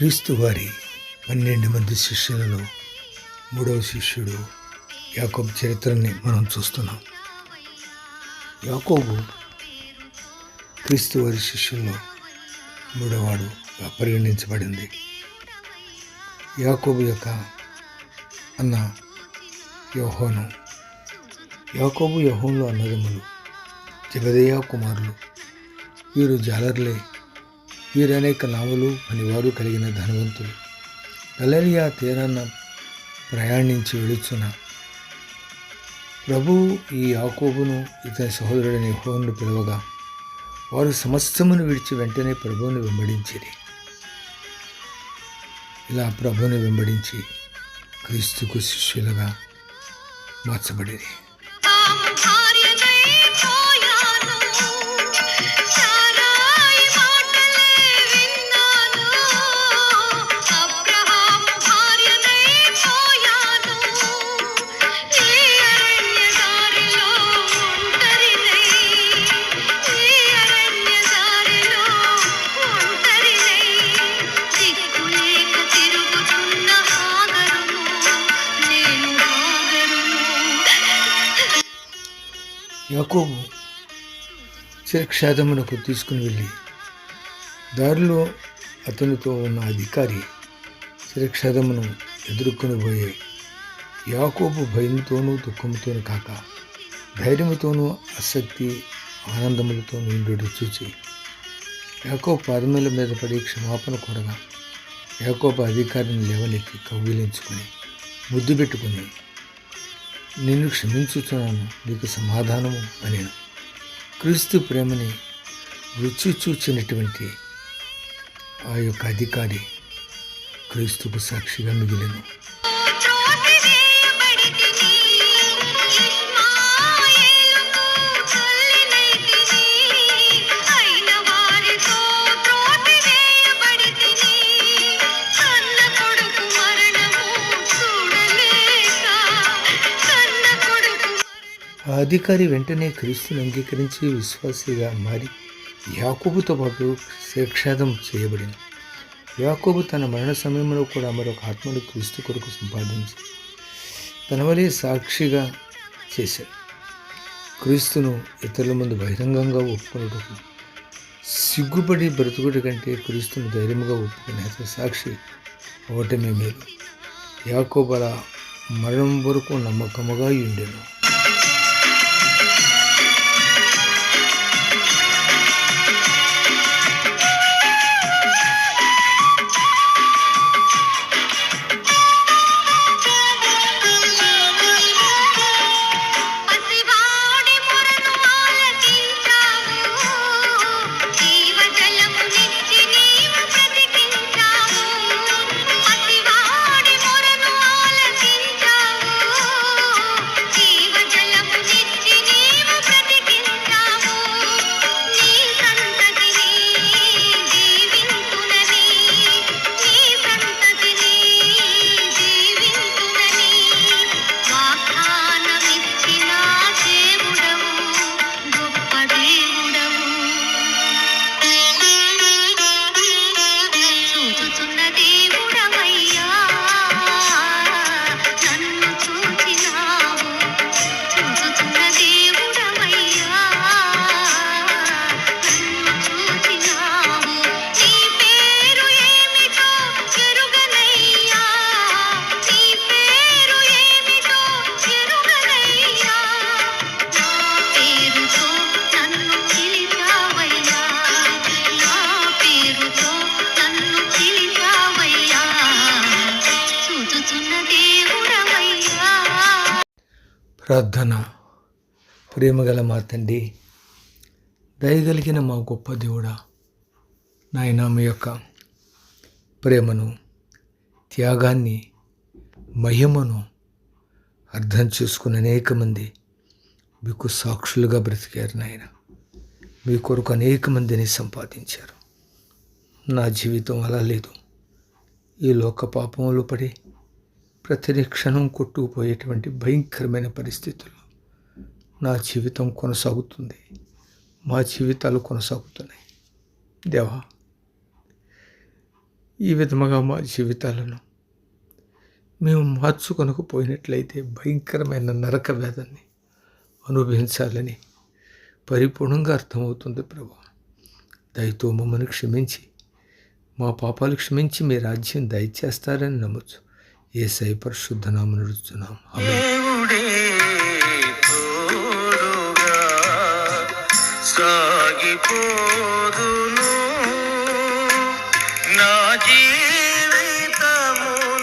క్రీస్తు వారి పన్నెండు మంది శిష్యులలో మూడవ శిష్యుడు యాకోబు చరిత్రని మనం చూస్తున్నాం. యాకోబు క్రీస్తు వారి శిష్యుల్లో మూడవవాడుగా పరిగణించబడింది. యాకోబు యొక్క అన్న యోహోను యాకోబు యోహోన్లు అన్నదమ్ములు జగదయ్య కుమారులు వీరు జాలర్లే వీరు అనేక నావులు పనివారు కలిగిన ధనవంతులు. గలలియా తీరాన ప్రయాణించి వెళుచున్న ప్రభు ఈ యాకోబును ఇతని సహోదరుడని హోన్ను పిలవగా వారు సమస్తమును విడిచి వెంటనే ప్రభువుని వెంబడించిరి. ఇలా ప్రభువుని వెంబడించి క్రీస్తుకు శిష్యులుగా మార్చబడిరి. యాకోబు శిరక్షేదమునకు తీసుకుని వెళ్ళి దారిలో అతనితో ఉన్న అధికారి శిరక్షేదమును ఎదుర్కొని పోయే యాకోబు భయంతోనూ దుఃఖంతోనూ కాక ధైర్యముతోనూ ఆసక్తి ఆనందములతో నిండు చూచి యాకో పాదముల మీద పడి క్షమాపణ కొరగా యాకోబ అధికారిని లేవనెత్తి కౌగిలించుకుని ముద్దు పెట్టుకుని నిన్ను క్షమించుతున్నాను నీకు సమాధానము అని క్రీస్తు ప్రేమని రుచి చూచినటువంటి ఆ యొక్క అధికారి క్రీస్తుకు సాక్షిగా మిగిలిను అధికారి వెంటనే క్రీస్తుని అంగీకరించి విశ్వాసిగా మారి యాకోబుతో పాటు శిక్షాదం చేయబడింది. యాకోబు తన మరణ సమయంలో కూడా మరొక ఆత్మను క్రీస్తు కొరకు సంపాదించి తన వలె సాక్షిగా చేశాడు. క్రీస్తును ఇతరుల ముందు బహిరంగంగా ఒప్పుకున్నటకు సిగ్గుపడి బ్రతుకుడి కంటే క్రీస్తును ధైర్యంగా ఒప్పుకునే అతని సాక్షి అవటమే మేలు. యాకోబల మరణం వరకు నమ్మకముగా ఉండేను. ప్రార్థన. ప్రేమగల మా తండ్రి దయగలిగిన మా గొప్ప దేవుడా నాయన మీ యొక్క ప్రేమను త్యాగాన్ని మహిమను అర్థం చేసుకుని అనేక మంది మీకు సాక్షులుగా బ్రతికారు నాయన. మీ కొరకు అనేక మందిని సంపాదించారు. నా జీవితం అలా లేదు. ఈ లోక పాపంలో పడి ప్రతి క్షణం కొట్టుకుపోయేటువంటి భయంకరమైన పరిస్థితులు నా జీవితం కొనసాగుతుంది. మా జీవితాలు కొనసాగుతున్నాయి. దేవా ఈ విధముగా మా జీవితాలను మేము మార్చుకొనకపోయినట్లయితే భయంకరమైన నరక వేదాన్ని అనుభవించాలని పరిపూర్ణంగా అర్థమవుతుంది ప్రభు. దయతో మమ్మల్ని క్షమించి మా పాపాలు క్షమించి మీ రాజ్యం దయచేస్తారని నమ్మచ్చు ఏ సై పరిశుద్ధ నామం నడుస్తున్నాం దేవుడే తోడుగా సాగిపో